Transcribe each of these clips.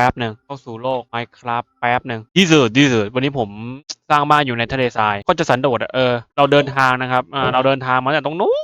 ป๊บหนึ่งเข้าสู่โลก Minecraft แป๊บหนึ่งดีสุดดีสุดวันนี้ผมสร้างบ้านอยู่ในทะเลทรายก็จะสันโดษอะเออเราเดินทางนะครับอ่าเราเดินทางมาจากตรงนู้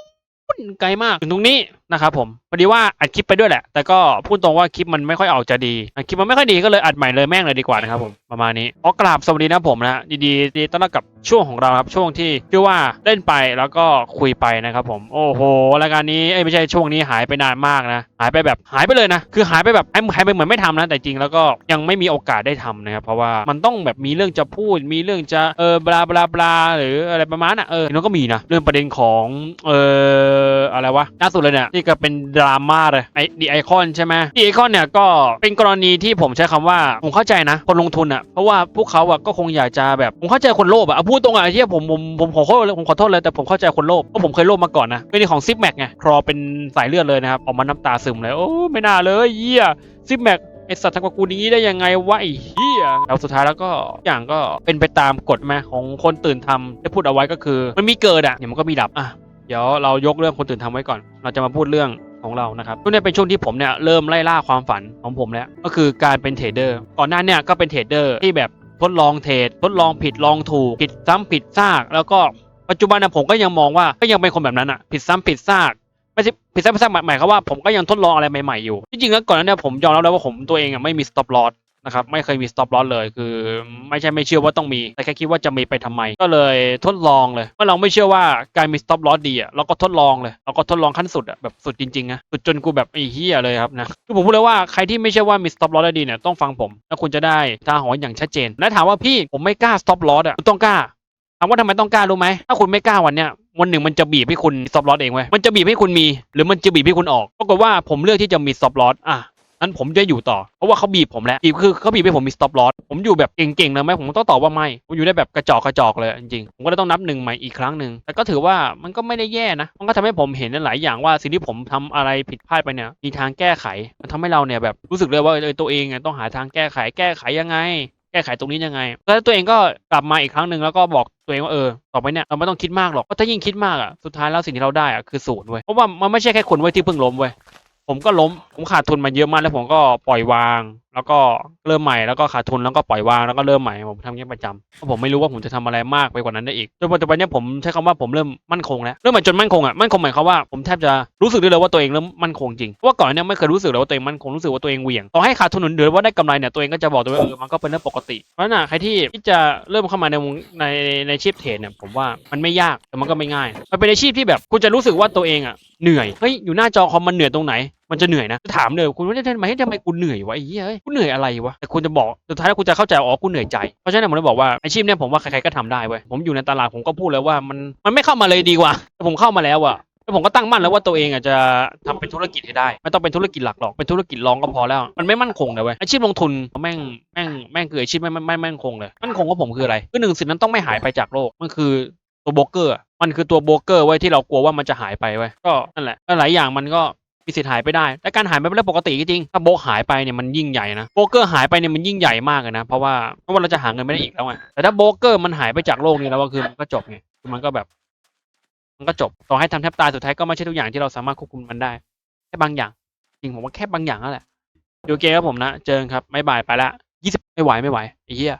นไกลมากถึงตรงนี้นะครับผมพอดีว่าอัดคลิปไปด้วยแหละ แต่ก็พูดตรงว่าคลิปมันไม่ค่อยออกจะดีอะคลิปมันไม่ค่อยดีก็เลยอัดใหม่เลยแม่งเลยดีกว่านะครับผมประมาณนี้ขอกราบสวัสดีนะผมนะดีดีดีต้อนรับกับช่วงของเราครับช่วงที่ชื่อว่าเล่นไปแล้วก็คุยไปนะครับผมโอ้โหรายการนี้เอ้ยไม่ใช่ช่วงนี้หายไปนานมากนะ หายไปแบบหายไปเลยนะ คือหายไปแบบหายไปเหมือนไม่ทำนะแต่จริงแล้วก็ยังไม่มีโอกาสได้ทำนะครับเพราะว่ามันต้องแบบมีเรื่องจะพูด มีเรื่องจะเออบลาบลาบลาหรืออะไรประมาณน่ะเออแล้วก็มีนะเรื่องประเด็นของเออ อะไรวะล่าสุดเลยเนี่ยที่ก็เป็นดราม่าเลยไอดีไอคอนใช่ไหมดีไอคอนเนี่ยก็เป็นกรณีที่ผมใช้คำว่าผมเข้าใจนะ คนลงทุนอะเพราะว่าพวกเขาอะก็คงอยากจะแบบผมเข้าใจคนโลภอะเอาพูดตรงอะที่ผมผมผมขอโทษเลยผมขอโทษเลยแต่ผมเข้าใจคนโลภเพราะผมเคยโลภมาก่อนนะเป็นของซิปแม็กไงครอเป็นสายเลือดเลยนะครับออกมาน้ำตาซึมเลยโอ้ไม่น่าเลยเยี่ยซิปแม็กไอสัตว์ทำกับกูนี้ได้ยังไงวะไอ้เหี้ยแล้วสุดท้ายแล้วก็อย่างก็เป็นไปตามกฎแม่ของคนตื่นทำได้พูดเอาไว้ก็คือ มันมีเกิดอะเดี๋ยมันก็มีดับอะ เดี๋ยวเรายกเรื่องคนตื่นทำไว้ก่อน เราจะมาพูดเรื่องของเรานะครับช่วงนี้เป็นช่วงที่ผมเนี่ยเริ่มไล่ล่าความฝันของผมแล้ว ก็คือการเป็นเทรดเดอร์ ก่อนหน้าเนี่ยก็เป็นเทรดเดอร์ที่แบบทดลองเทรด ทดลองผิดลองถูก ผิดซ้ำผิดซาก แล้วก็ปัจจุบันนะผมก็ยังมองว่าก็ยังเป็นคนแบบนั้นอะ ผิดซ้ำผิดซาก ไม่ใช่ผิดซ้ำผิดซากหมายหมายควาว่าผมก็ยังทดลองอะไรใหม่ๆอยู่ที่จริงแล้วก่อนหน้านี้ผมยอมรับแล้วว่าผมตัวเองอะไม่มี stop loss นะครับไม่เคยมี stop loss เลย คือไม่ใช่ไม่เชื่อว่าต้องมี แต่แค่คิดว่าจะมีไปทำไม ก็เลยทดลองเลยเมื่อเราไม่เชื่อว่าการมี stop loss ดีอะเราก็ทดลองเลย เราก็ทดลองขั้นสุดอะแบบสุดจริงๆนะสุดจนกูแบบไอ้เหี้ยเลยครับนะคือผมพูดเลยว่าใครที่ไม่เชื่อว่ามี stop loss ได้ดีเนี่ยต้องฟังผม แล้วคุณจะได้ทาหอนอย่างชัดเจน และถามว่าพี่ผมไม่กล้า stop loss อะคุณต้องกล้าถามว่าทำไมต้องกล้ารู้ไหมถ้าคุณไม่กล้าวันเนี้ยวันหนึ่งมันจะบีบให้คุณซอฟต์ลอสเองเว้ยมันจะบีบให้คุณมี หรือมันจะบีบให้คุณออกปรากฏว่าผมเลือกที่จะมีซอฟต์ลอสอะ นั้นผมจะอยู่ต่อ เพราะว่าเขาบีบผมแล้วบีบคือเขาบีบให้ผมมีสต็อปลอสผมอยู่แบบเก่งๆเลยไหมผมต้องตอบว่าไม่ผมอยู่ได้แบบกระจอกกระจอกเลยจริงๆผมก็เลยต้องนับหนึ่งใหม่อีกครั้งหนึ่งแต่ก็ถือว่ามันก็ไม่ได้แย่นะ มันก็ทำให้ผมเห็นหลายอย่างว่าสิ่งที่ผมทำอะไรผิดพลาดไปเนี่ยมีทางแก้ไข มันทำให้เราเนี่ยแบบรู้สึกเลยว่าเออตัวเองต้องหาทางแก้ไขแก้ไขยังไงแก้ไขตรงนี้ยังไง แล้วตัวเองก็กลับมาอีกครั้งหนึ่งแล้วก็บอกตัวเองว่าเออ ต่อไปเนี่ยเราไม่ต้องคิดมากหรอกเพราะถ้ายิ่งคิดมากอะ สุดท้ายแล้วสิ่งที่เราได้อะคือศูนย์เว้ย เพราะว่ามันไม่ใช่แค่คนเว้ยที่เพิ่งล้มเว้ย ผมก็ล้มผมขาดทุนมาเยอะมากแล้วผมก็ปล่อยวาง แล้วก็เริ่มใหม่แล้วก็ขาดทุนแล้วก็ปล่อยวางแล้วก็เริ่มใหม่ผมทำอย่างนี้ประจำเพราะผมไม่รู้ว่าผมจะทำอะไรมากไปกว่านั้นได้อีกจนปัจจุบันเนี้ผมใช้คำว่าผมเริ่มมั่นคงแล้วเริ่มมาจนมั่นคงอะมั่นคงหมายความว่าผมแทบจะรู้สึกได้เลยว่าตัวเองเริ่มมั่นคงจริงเพราะว่าก่อนเนี้ไม่เคยรู้สึกเลยว่าตัวเองมั่นคงรู้สึกว่าตัวเองเหวี่ยงต่อให้ขาดทุนหรือว่าได้กำไรเนี่ยตัวเองก็จะบอกตัวเองเออมันก็เป็นเรื่องปกติเพราะนั้นใครที่ที่จะเริ่มเข้ามาในวงในในชีพเทรดเนี่ยผมว่ามันไม่ยากแต่มันก็ไม่ง่าย มันเป็นอาชีพที่แบบคุณจะรู้สึกว่าตัวเองอะ เหนื่อยเฮ้ยอยู่หน้าจอคอมมันเหนื่อยตรงไหน มันจะเหนื่อยนะถามเลยคุณว่าทำไมทำไมกูเหนื่อยวะไอ้เหี้ยเอ้ยกูเหนื่อยอะไรวะแต่คุณจะบอกสุดท้ายแล้วคุณจะเข้าใจอ๋อกูเหนื่อยใจเพราะฉะนั้นผมเลยบอกว่าอาชีพเนี่ยผมว่าใครๆก็ทำได้เว้ยผมอยู่ในตลาดผมก็พูดแล้วว่ามันมันไม่เข้ามาเลยดีกว่าแต่ผมเข้ามาแล้วอะแล้วผมก็ตั้งมั่นแล้วว่าตัวเองอะจะทำเป็นธุรกิจให้ได้ ไม่ต้องเป็นธุรกิจหลักหรอกเป็นธุรกิจรองก็พอแล้ว มันไม่มั่นคงเลยเว้ยอาชีพลงทุนแม่งแม่งแม่งคืออาชีพไม่ไม่ไม่มั่นคงเลยมั่นคงของผมคืออะไรคือหนึ่งสิ่งนั้นต้องไม่หายไปจากโลกมันคือตัวโบรกเกอร์ มันคือตัวโบรกเกอร์ไว้ยที่เรากลัวว่ามันจะหายไปไว้ยก็นั่นแหละหลายอย่างมันก็มีสิทธิ์หายไปได้ แต่การหายไปเป็นเรื่องปกติจริงๆถ้าโบกหายไปเนี่ยมันยิ่งใหญ่นะโบรกเกอร์หายไปเนี่ยมันยิ่งใหญ่มากเลยนะ เพราะว่าเพราะว่าเราจะหาเงินไม่ได้อีกแล้วไง แต่ถ้าโบรกเกอร์มันหายไปจากโลกนี้แล้วก็คือมันก็จบไง คือมันก็แบบ มันก็จบ ต่อให้ทำแทบตายสุดท้ายก็ไม่ใช่ทุกอย่างที่เราสามารถควบคุมมันได้ แค่บางอย่าง จริงผมว่าแค่บางอย่างนั่นแหละ ดูเกมครับผมนะ เจอกันครับไม่บ่ายไปละยี่สิบไม่ไหวไม่ไหวไอ้เหี้ย